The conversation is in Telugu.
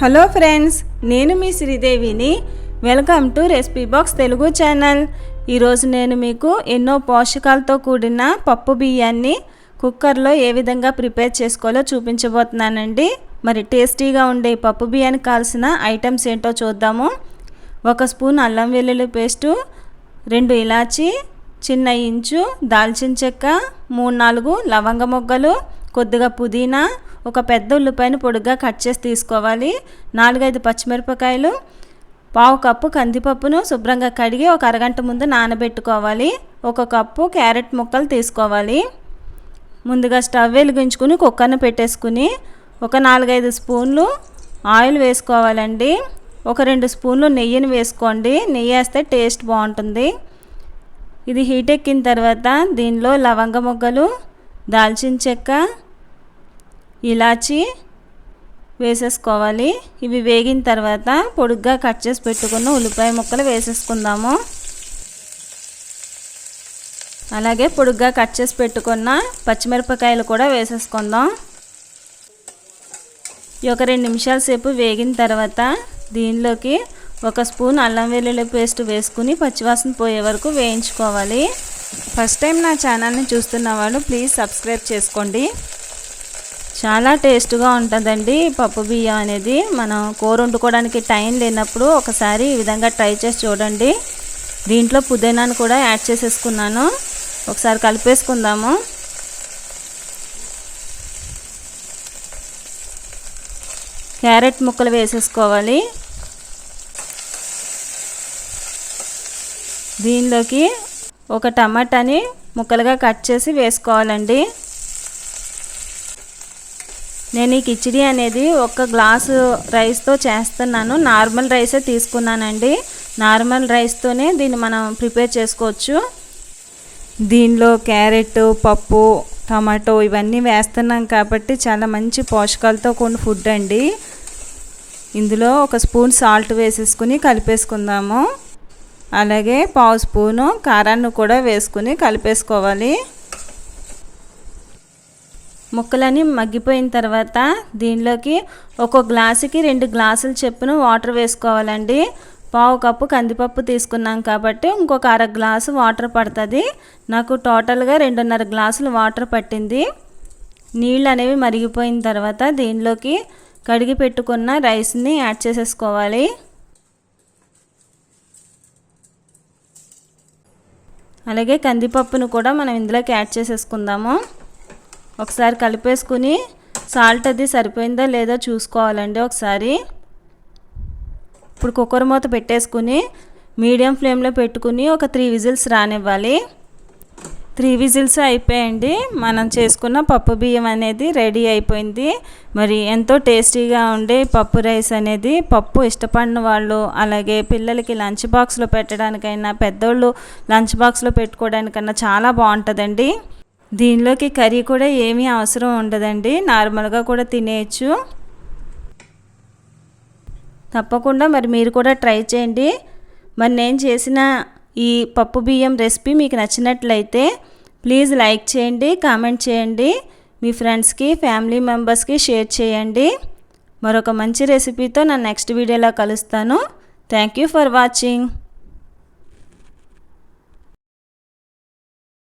హలో ఫ్రెండ్స్ నేను మీ శ్రీదేవిని. Welcome to recipe box Telugu channel. ఈరోజు నేను మీకు ఎన్నో పోషకాలతో కూడిన పప్పు బియ్యాన్ని కుక్కర్లో ఏ విధంగా ప్రిపేర్ చేసుకోవాలో చూపించబోతున్నానండి. మరి టేస్టీగా ఉండే పప్పు బియ్యానికి కావాల్సిన ఐటమ్స్ ఏంటో చూద్దాము. ఒక స్పూన్ అల్లం వెల్లుల్లి పేస్టు రెండు ఇలాచి చిన్న ఇంచు దాల్చిన చెక్క మూడు నాలుగు లవంగ మొగ్గలు కొద్దిగా పుదీనా ఒక పెద్ద ఉల్లిపాయను పొడుగ్గా కట్ చేసి తీసుకోవాలి. నాలుగైదు పచ్చిమిరపకాయలు పావు కప్పు కందిపప్పును శుభ్రంగా కడిగి ఒక అరగంట ముందు నానబెట్టుకోవాలి. ఒక కప్పు క్యారెట్ ముక్కలు తీసుకోవాలి. ముందుగా స్టవ్ వెలిగించుకుని కుక్కర్ని పెట్టేసుకుని ఒక నాలుగైదు స్పూన్లు ఆయిల్ వేసుకోవాలండి. ఒక రెండు స్పూన్లు నెయ్యిని వేసుకోండి. నెయ్యి వేస్తే టేస్ట్ బాగుంటుంది. ఇది హీట్ ఎక్కిన తర్వాత దీనిలో లవంగ మొగ్గలు దాల్చిన చెక్క ఇలాచి వేసేసుకోవాలి. ఇవి వేగిన తర్వాత పొడుగ్గా కట్ చేసి పెట్టుకున్న ఉల్లిపాయ ముక్కలు వేసేసుకుందాము. అలాగే పొడుగ్గా కట్ చేసి పెట్టుకున్న పచ్చిమిరపకాయలు కూడా వేసేసుకుందాం. ఈ ఒక రెండు నిమిషాల సేపు వేగిన తర్వాత దీనిలోకి ఒక స్పూన్ అల్లం వెల్లుల్లి పేస్ట్ వేసుకుని పచ్చివాసన పోయే వరకు వేయించుకోవాలి. ఫస్ట్ టైం నా ఛానల్ని చూస్తున్న వాళ్ళు ప్లీజ్ సబ్స్క్రైబ్ చేసుకోండి. చాలా టేస్ట్గా ఉంటుందండి పప్పు బియ్యం అనేది. మనం కూర వండుకోవడానికి టైం లేనప్పుడు ఒకసారి ఈ విధంగా ట్రై చేసి చూడండి. దీంట్లో పుదీనాను కూడా యాడ్ చేసేసుకున్నాను. ఒకసారి కలిపేసుకుందాము. క్యారెట్ ముక్కలు వేసేసుకోవాలి. దీనిలోకి ఒక టమాటాని ముక్కలుగా కట్ చేసి వేసుకోవాలండి. నేను ఈ కిచిడి అనేది ఒక గ్లాసు రైస్తో చేస్తున్నాను. నార్మల్ రైసే తీసుకున్నానండి. నార్మల్ రైస్తోనే దీన్ని మనం ప్రిపేర్ చేసుకోవచ్చు. దీనిలో క్యారెట్ పప్పు టమాటో ఇవన్నీ వేస్తున్నాం కాబట్టి చాలా మంచి పోషకాలతో కూడిన ఫుడ్ అండి. ఇందులో ఒక స్పూన్ సాల్ట్ వేసేసుకుని కలిపేసుకుందాము. అలాగే పావు స్పూను కారాన్ని కూడా వేసుకుని కలిపేసుకోవాలి. ముక్కలని మగ్గిపోయిన తర్వాత దీనిలోకి ఒక గ్లాసుకి రెండు గ్లాసులు చెప్పున వాటర్ వేసుకోవాలండి. పావు కప్పు కందిపప్పు తీసుకున్నాం కాబట్టి ఇంకొక అర గ్లాసు వాటర్ పడుతుంది. నాకు టోటల్గా రెండున్నర గ్లాసులు వాటర్ పట్టింది. నీళ్ళు అనేవి మరిగిపోయిన తర్వాత దీనిలోకి కడిగి పెట్టుకున్న రైస్ని యాడ్ చేసేసుకోవాలి. అలాగే కందిపప్పును కూడా మనం ఇందులోకి యాడ్ చేసేసుకుందాము. ఒకసారి కలిపేసుకుని సాల్ట్ అది సరిపోయిందో లేదో చూసుకోవాలండి ఒకసారి. ఇప్పుడు కుక్కర్ మూత పెట్టేసుకుని మీడియం ఫ్లేమ్లో పెట్టుకుని ఒక త్రీ విజిల్స్ రానివ్వాలి. త్రీ విజిల్స్ అయిపోయండి. మనం చేసుకున్న పప్పు బియ్యం అనేది రెడీ అయిపోయింది. మరి ఎంతో టేస్టీగా ఉండే పప్పు రైస్ అనేది పప్పు ఇష్టపడిన వాళ్ళు అలాగే పిల్లలకి లంచ్ బాక్స్లో పెట్టడానికైనా పెద్దోళ్ళు లంచ్ బాక్స్లో పెట్టుకోవడానికన్నా చాలా బాగుంటుందండి. దీనిలోకి కర్రీ కూడా ఏమీ అవసరం ఉండదండి. నార్మల్గా కూడా తినేయచ్చు. తప్పకుండా మరి మీరు కూడా ట్రై చేయండి. మరి నేను చేసిన ఈ పప్పు బియ్యం రెసిపీ మీకు నచ్చినట్లయితే ప్లీజ్ లైక్ చేయండి కామెంట్ చేయండి. మీ ఫ్రెండ్స్కి ఫ్యామిలీ మెంబర్స్కి షేర్ చేయండి. మరొక మంచి రెసిపీతో నా నెక్స్ట్ వీడియోలో కలుస్తాను. Thank you for watching.